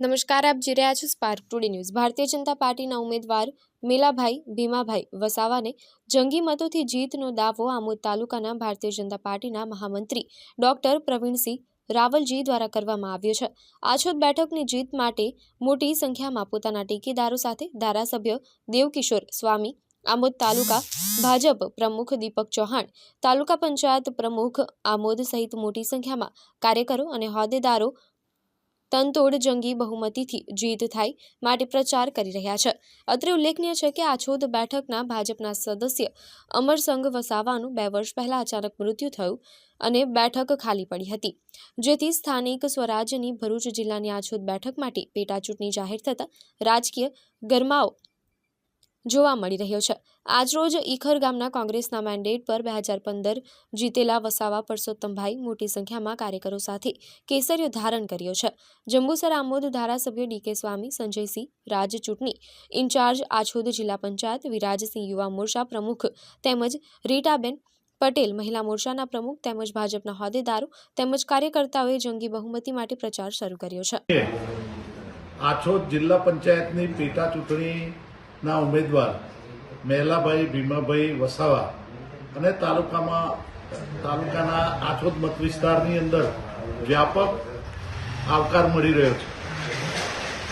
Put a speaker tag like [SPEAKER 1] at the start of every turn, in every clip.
[SPEAKER 1] નમસ્કાર, આપ જોઈ રહ્યા છો spark today news Bharatiya Janata પાર્ટીના ઉમેદવાર મેલાભાઈ ભીમાભાઈ વસાવાને જંગી મતોથી જીતનો દાવો આમોદ તાલુકાના ભારતીય જનતા પાર્ટીના મહામંત્રી ડોક્ટર પ્રવીણસિંહ રાવલજી દ્વારા કરવામાં આવ્યો છે. આછોદ બેઠકની જીત માટે મોટી સંખ્યામાં પોતાના ટેકેદારો સાથે ધારાસભ્ય દેવકિશોર સ્વામી, આમોદ તાલુકા ભાજપ પ્રમુખ દીપક ચૌહાણ, તાલુકા પંચાયત પ્રમુખ આમોદ સહિત મોટી સંખ્યામાં કાર્યકરો અને હોદ્દેદારો તનતોડ જંગી બહુમતીથી જીત થાય માટે પ્રચાર કરી રહ્યા છે. અત્રે ઉલ્લેખનીય છે કે આછોદ બેઠકના ભાજપના સદસ્ય અમરસંઘ વસાવાનું બે વર્ષ પહેલા અચાનક મૃત્યુ થયું અને બેઠક ખાલી પડી હતી. જેથી સ્થાનિક સ્વરાજ્યની ભરૂચ જિલ્લાની આછોદ બેઠક માટે પેટા ચૂંટણી જાહેર થતાં રાજકીય ગરમાવો જોવા મળી રહ્યો છે. આજરોજ ઈખર ગામના કોંગ્રેસના મેન્ડેટ પર બે હજાર પંદર જીતેલા વસાવા પરસોત્તમભાઈ મોટી સંખ્યામાં કાર્યકરો સાથે કેસરીઓ ધારણ કર્યો છે. જંબુસર આમોદ ધારાસભ્ય ડીકે સ્વામી, સંજયસિંહ રાજ ચૂંટણી ઇન્ચાર્જ આછોદ જિલ્લા પંચાયત, વિરાજસિંહ યુવા મોરચા પ્રમુખ તેમજ રીટાબેન પટેલ મહિલા મોરચાના પ્રમુખ તેમજ ભાજપના હોદ્દેદારો તેમજ કાર્યકર્તાઓએ જંગી બહુમતી માટે પ્રચાર શરૂ કર્યો છે.
[SPEAKER 2] આછોદ જિલ્લા પંચાયતની પેટા ચૂંટણીના ઉમેદવાર મહેલાભાઈ ભીમાભાઈ વસાવા અને તાલુકામાં, તાલુકાના આછોદ મત વિસ્તારની અંદર વ્યાપક આવકાર મળી રહ્યો છે.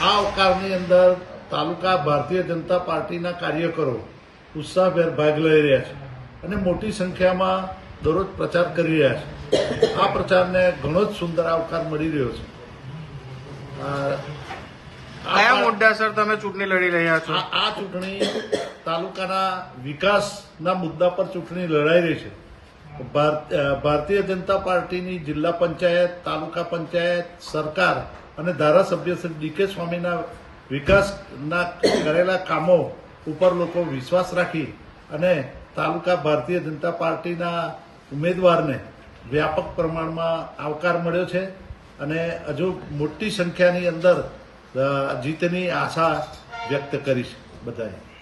[SPEAKER 2] આ આવકારની અંદર તાલુકા ભારતીય જનતા પાર્ટીના કાર્યકરો ઉત્સાહભેર ભાગ લઈ રહ્યા છે અને મોટી સંખ્યામાં દરરોજ પ્રચાર કરી રહ્યા છે. આ પ્રચારને ઘણો જ સુંદર આવકાર મળી રહ્યો છે આ-
[SPEAKER 3] કયા તમે ચૂંટણી લડી રહ્યા છો.
[SPEAKER 2] આ ચૂંટણી તાલુકાના વિકાસના મુદ્દા પર ચૂંટણી લડાઈ રહી છે. ભાર- ભારતીય જનતા પાર્ટીની જિલ્લા પંચાયત, તાલુકા પંચાયત, સરકાર અને ધારાસભ્ય શ્રી ડીકે સ્વામીના વિકાસના કરેલા કામો ઉપર લોકો વિશ્વાસ રાખી અને તાલુકા ભારતીય જનતા પાર્ટીના ઉમેદવારને વ્યાપક પ્રમાણમાં આવકાર મળ્યો છે અને હજુ મોટી સંખ્યાની અંદર જીતની આશા વ્યક્ત કરીશ બધાએ.